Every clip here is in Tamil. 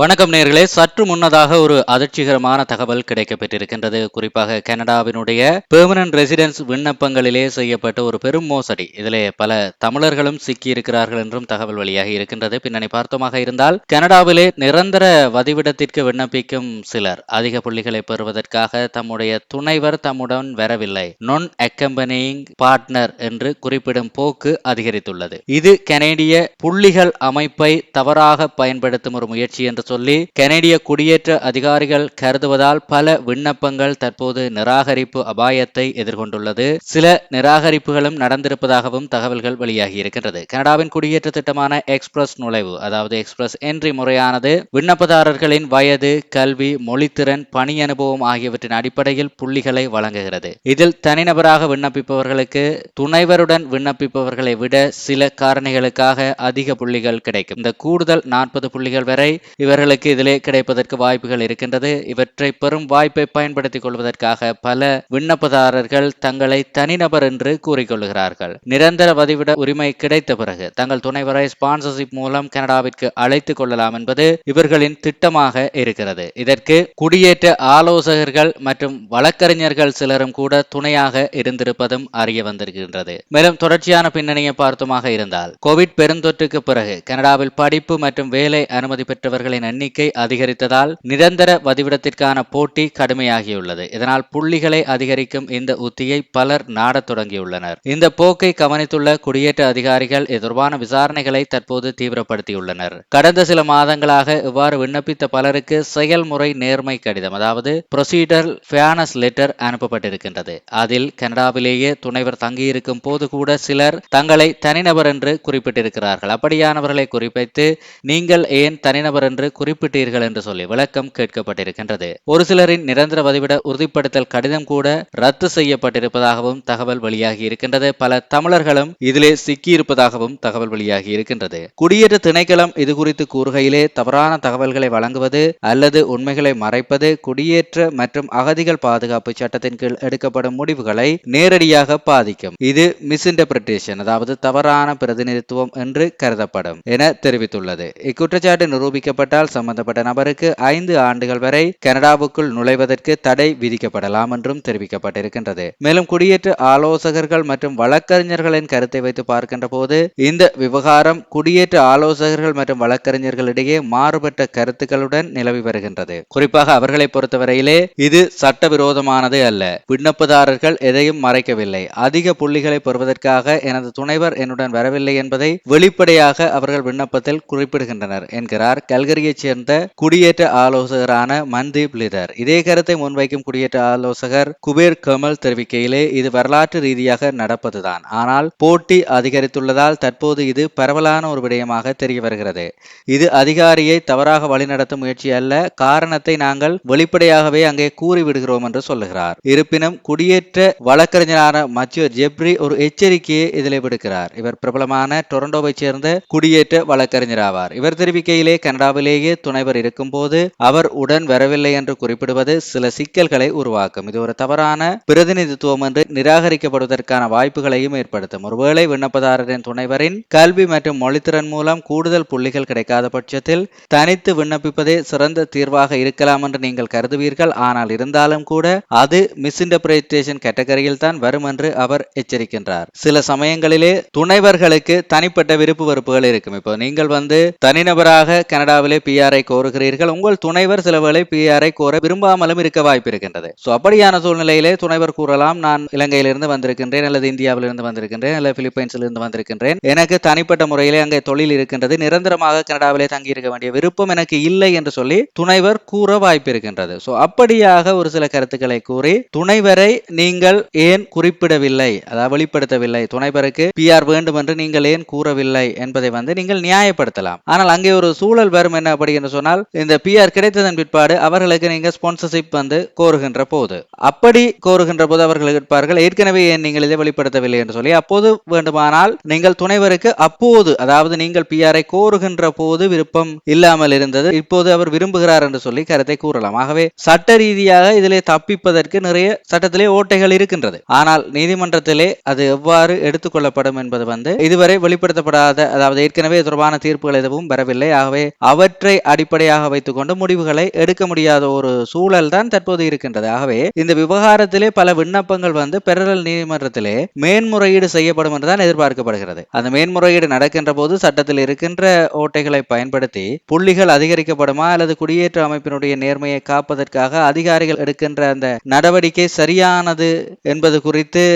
வணக்கம் நேர்களே. சற்று முன்னதாக ஒரு அதிர்ச்சிகரமான தகவல் கிடைக்கப்பெற்றிருக்கின்றது. குறிப்பாக கனடாவினுடைய பெர்மனன்ட் ரெசிடென்ஸ் விண்ணப்பங்களிலே செய்யப்பட்ட ஒரு பெரும் மோசடி. இதிலே பல தமிழர்களும் சிக்கியிருக்கிறார்கள் என்றும் தகவல் வெளியாகி இருக்கின்றது. பின்னணி பார்த்தோமாக இருந்தால் கனடாவிலே நிரந்தர வதிவிடத்திற்கு விண்ணப்பிக்கும் சிலர் அதிக புள்ளிகளை பெறுவதற்காக தம்முடைய துணைவர் தம்முடன் வரவில்லை. நொன் அக்கம்பனிங் பார்ட்னர் என்று குறிப்பிடும் போக்கு அதிகரித்துள்ளது. இது கனேடிய புள்ளிகள் அமைப்பை தவறாக பயன்படுத்தும் ஒரு முயற்சி என்று சொல்லி கனேடிய குடியேற்ற அதிகாரிகள் கருதுவதால் பல விண்ணப்பங்கள் தற்போது நிராகரிப்பு அபாயத்தை எதிர்கொண்டுள்ளது. சில நிராகரிப்புகளும் நடந்திருப்பதாகவும் தகவல்கள் வெளியாகி இருக்கின்றது கனடாவின் குடியேற்ற திட்டமான எக்ஸ்பிரஸ் நுழைவு அதாவது எக்ஸ்பிரஸ் என்ட்ரி முறையானது விண்ணப்பதாரர்களின் வயது கல்வி மொழித்திறன் பணி அனுபவம் ஆகியவற்றின் அடிப்படையில் புள்ளிகளை வழங்குகிறது. இதில் தனிநபராக விண்ணப்பிப்பவர்களுக்கு துணைவருடன் விண்ணப்பிப்பவர்களை விட சில காரணிகளுக்காக அதிக புள்ளிகள் கிடைக்கும். இந்த கூடுதல் நாற்பது புள்ளிகள் வரை இவர் இவர்களுக்கு இதிலே கிடைப்பதற்கு வாய்ப்புகள் இருக்கின்றது. இவற்றை பெரும் வாய்ப்பை பயன்படுத்திக் கொள்வதற்காக பல விண்ணப்பதாரர்கள் தங்களை தனிநபர் என்று கூறிக்கொள்கிறார்கள். நிரந்தர வதிவிட உரிமை கிடைத்த பிறகு தங்கள் துணைவரை ஸ்பான்சர்ஷிப் மூலம் கனடாவிற்கு அழைத்துக் கொள்ளலாம் என்பது இவர்களின் திட்டமாக இருக்கிறது. இதற்கு குடியேற்ற ஆலோசகர்கள் மற்றும் வழக்கறிஞர்கள் சிலரும் கூட துணையாக இருந்திருப்பதும் அறிய வந்திருக்கின்றது. மேலும் தொடர்ச்சியான பின்னணியை பார்த்துமாக இருந்தால் கோவிட் பெருந்தொற்றுக்கு பிறகு கனடாவில் படிப்பு மற்றும் வேலை அனுமதி பெற்றவர்களின் எண்ணிக்கை அதிகரித்ததால் நிரந்தர வதிவிடத்திற்கான போட்டி கடுமையாகியுள்ளது. இதனால் புள்ளிகளை அதிகரிக்கும் இந்த உத்தியை பலர் நாடத் தொடங்கியுள்ளனர். இந்த போக்கை கவனித்துள்ள குடியேற்ற அதிகாரிகள் இது தொடர்பான விசாரணைகளை தற்போது தீவிரப்படுத்தியுள்ளனர். கடந்த சில மாதங்களாக இவ்வாறு விண்ணப்பித்த பலருக்கு செயல்முறை நேர்மை கடிதம் அதாவது ப்ரொசீடர் ஃபேனஸ் லெட்டர் அனுப்பப்பட்டிருக்கின்றது. அதில் கனடாவிலேயே துணைவர் தங்கியிருக்கும் போது கூட சிலர் தங்களை தனிநபர் என்று குறிப்பிட்டிருக்கிறார்கள். அப்படியானவர்களை குறிப்பிட்டு நீங்கள் ஏன் தனிநபர் என்று குறிப்பிட்டீர்கள் என்று சொல்லி விளக்கம் கேட்கப்பட்டிருக்கின்றது. ஒரு சிலரின் நிரந்தர பதிவிட உறுதிப்படுத்தல் கடிதம் கூட ரத்து செய்யப்பட்டிருப்பதாகவும் தகவல் வெளியாகி இருக்கின்றது. பல தமிழர்களும் இதிலே சிக்கியிருப்பதாகவும் தகவல் வெளியாகி இருக்கின்றது. குடியேற்ற திணைக்களம் இது குறித்து கூறுகையிலே தவறான தகவல்களை வழங்குவது அல்லது உண்மைகளை மறைப்பது குடியேற்ற மற்றும் அகதிகள் பாதுகாப்பு சட்டத்தின் கீழ் எடுக்கப்படும் முடிவுகளை நேரடியாக பாதிக்கும். இது மிஸ்இன்டர்பிரிட்டேஷன் அதாவது தவறான பிரதிநிதித்துவம் என்று கருதப்படும் என தெரிவித்துள்ளது. இக்குற்றச்சாட்டு நிரூபிக்கப்பட்ட நிரூபிக்கப்பட்டால் சம்பந்தப்பட்ட நபருக்கு ஐந்து ஆண்டுகள் வரை கனடாவுக்குள் நுழைவதற்கு தடை விதிக்கப்படலாம் என்றும் தெரிவிக்கப்பட்டிருக்கின்றது. மேலும் குடியேற்ற ஆலோசகர்கள் மற்றும் வழக்கறிஞர்களின் கருத்தை வைத்து பார்க்கின்ற போது இந்த விவகாரம் குடியேற்ற ஆலோசகர்கள் மற்றும் வழக்கறிஞர்களிடையே மாறுபட்ட கருத்துக்களுடன் நிலவி வருகின்றது. குறிப்பாக அவர்களை பொறுத்தவரையிலே இது சட்டவிரோதமானது அல்ல. விண்ணப்பதாரர்கள் எதையும் மறைக்கவில்லை. அதிக புள்ளிகளை பெறுவதற்காக எனது துணைவர் என்னுடன் வரவில்லை என்பதை வெளிப்படையாக அவர்கள் விண்ணப்பத்தில் குறிப்பிடுகின்றனர் என்கிறார் இலங்கையைச் சேர்ந்த குடியேற்ற ஆலோசகரான மன்தீப் லிதர் இதே கருத்தை முன்வைக்கும் குடியேற்ற ஆலோசகர் குபேர் கமல் தெரிவிக்கையிலே இது வரலாற்று ரீதியாக நடப்பதுதான். ஆனால் போட்டி அதிகரித்துள்ளதால் தற்போது இது பரவலான ஒரு விடயமாக தெரிய வருகிறது. இது அதிகாரியை தவறாக வழிநடத்தும் முயற்சி அல்ல. காரணத்தை நாங்கள் வெளிப்படையாகவே அங்கே கூறிவிடுகிறோம் என்று சொல்லுகிறார். இருப்பினும் குடியேற்ற வழக்கறிஞரான மத்திய ஜெப்ரி ஒரு எச்சரிக்கையை இதில் விடுக்கிறார். இவர் பிரபலமான டொரண்டோவைச் சேர்ந்த குடியேற்ற வழக்கறிஞர் ஆவார் இவர் தெரிவிக்கையிலே கனடாவிலே கனடாவிலேயே துணைவர் இருக்கும்போது அவர் உடன் வரவில்லை என்று குறிப்பிடுவது சில சிக்கல்களை உருவாக்கும். இது ஒரு தவறான பிரதிநிதித்துவம் என்று நிராகரிக்கப்படுவதற்கான வாய்ப்புகளையும் ஏற்படுத்தும். ஒருவேளை விண்ணப்பதாரரின் துணைவரின் கல்வி மற்றும் மொழித்திறன் மூலம் கூடுதல் புள்ளிகள் கிடைக்காத பட்சத்தில் தனித்து விண்ணப்பிப்பதே சிறந்த தீர்வாக இருக்கலாம் என்று நீங்கள் கருதுவீர்கள். ஆனால் இருந்தாலும் கூட அது மிஸ்இன்டர்பிரேட்டேஷன் கேட்டகரியில் தான் வரும் என்று அவர் எச்சரிக்கின்றார். சில சமயங்களிலே துணைவர்களுக்கு தனிப்பட்ட விருப்பு வெறுப்புகள் இருக்கும். இப்போ நீங்கள் வந்து தனிநபராக கனடாவிலே பிஆரை கோருகிறீர்கள். உங்கள் துணைவர் சில வேளை பிஆரை கோர விரும்பாமலும் இருக்க வாய்ப்பு இருக்கின்றது. ஸோ அப்படியான சூழ்நிலையிலே துணைவர் கூறலாம். நான் இலங்கையிலிருந்து வந்திருக்கின்றேன் அல்லது இந்தியாவிலிருந்து வந்திருக்கின்றேன் அல்லது பிலிப்பைன்ஸிலிருந்து வந்திருக்கின்றேன். எனக்கு தனிப்பட்ட முறையிலே அங்கே தொழில் இருக்கின்றது. நிரந்தரமாக கனடாவிலே தங்கியிருக்க வேண்டிய விருப்பம் எனக்கு இல்லை என்று சொல்லி துணைவர் கூற வாய்ப்பு இருக்கின்றது. சோ அப்படியாக ஒரு சில கருத்துக்களை கூறி துணைவரை நீங்கள் ஏன் குறிப்பிடவில்லை? அதாவது வெளிப்படுத்தவில்லை. துணைவருக்கு பிஆர் வேண்டும் என்று நீங்கள் ஏன் கூறவில்லை என்பதை வந்து நீங்கள் நியாயப்படுத்தலாம். ஆனால் அங்கே ஒரு சூழல் வரும் என்ன அப்படி என்று சொன்னால் இந்த பிஆர் கிடைத்ததன் பிற்பாடு அவர்களுக்கு நீங்க ஸ்பான்சர்ஷிப் வந்து கோருகின்ற போது. அப்படி கோருகின்ற போது அவர்கள் இருப்பார்கள் ஏற்கனவே ஏன் நீங்கள் இதை வெளிப்படுத்தவில்லை என்று சொல்லி. அப்போது வேண்டுமானால் நீங்கள் துணைவருக்கு அப்போது அதாவது நீங்கள் பிஆரை கோருகின்ற போது விருப்பம் இல்லாமல் இருந்தது இப்போது அவர் விரும்புகிறார் என்று சொல்லி கருத்தை கூறலாம். ஆகவே சட்ட ரீதியாக இதிலே தப்பிப்பதற்கு நிறைய சட்டத்திலே ஓட்டைகள் இருக்கின்றது. ஆனால் நீதிமன்றத்திலே அது எவ்வாறு எடுத்துக்கொள்ளப்படும் என்பது வந்து இதுவரை வெளிப்படுத்தப்படாத அதாவது ஏற்கனவே தொடர்பான தீர்ப்புகள் எதுவும் வரவில்லை. ஆகவே அவற்றை இவற்றை அடிப்படையாக வைத்துக்கொண்டு முடிவுகளை எடுக்க முடியாத ஒரு சூழல் தான் தற்போது இருக்கின்றது. ஆகவே இந்த விவகாரத்திலே பல விண்ணப்பங்கள் வந்து பெரலல் நீதிமன்றத்திலே மேன்முறையீடு செய்யப்படும் என்றுதான் எதிர்பார்க்கப்படுகிறது. அந்த மேன்முறையீடு நடக்கின்ற போது சட்டத்தில் இருக்கின்ற ஓட்டைகளை பயன்படுத்தி புள்ளிகள் அதிகரிக்கப்படுமா அல்லது குடியேற்ற அமைப்பினுடைய நேர்மையை காப்பதற்காக அதிகாரிகள் எடுக்கின்ற அந்த நடவடிக்கை சரியானது என்பது குறித்து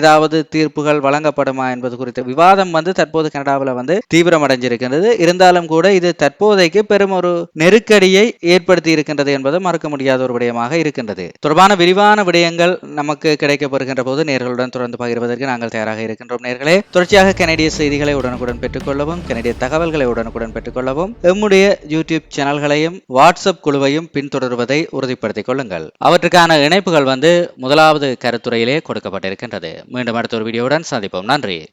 ஏதாவது தீர்ப்புகள் வழங்கப்படுமா என்பது குறித்த விவாதம் வந்து தற்போது கனடாவில் வந்து தீவிரமடைஞ்சிருக்கின்றது. இருந்தாலும் கூட இது தற்போதைக்கு பெரும் ஒரு நெருக்கடியை ஏற்படுத்தி இருக்கின்றது என்பது மறக்க முடியாத ஒரு விடயமாக இருக்கின்றது. தொடர்பான விரிவான விடயங்கள் நமக்கு கிடைக்கப்பெறுகின்ற போது நேர்களுடன் தொடர்ந்து பகிர்வதற்கு நாங்கள் தயாராக இருக்கின்றோம். நேர்களே தொடர்ச்சியாக கனடிய செய்திகளை உடனுக்குடன் பெற்றுக்கொள்ளவும் கனடிய தகவல்களை உடனுக்குடன் பெற்றுக்கொள்ளவும் எம்முடைய யூடியூப் சேனல்களையும் வாட்ஸ்அப் குழுவையும் பின்தொடர்வதை உறுதிப்படுத்திக் கொள்ளுங்கள். அவற்றுக்கான இணைப்புகள் வந்து முதலாவது கருத்துறையிலே கொடுக்கப்பட்டிருக்கின்றது. மீண்டும் அடுத்த ஒரு வீடியோவுடன் சந்திப்போம். நன்றி.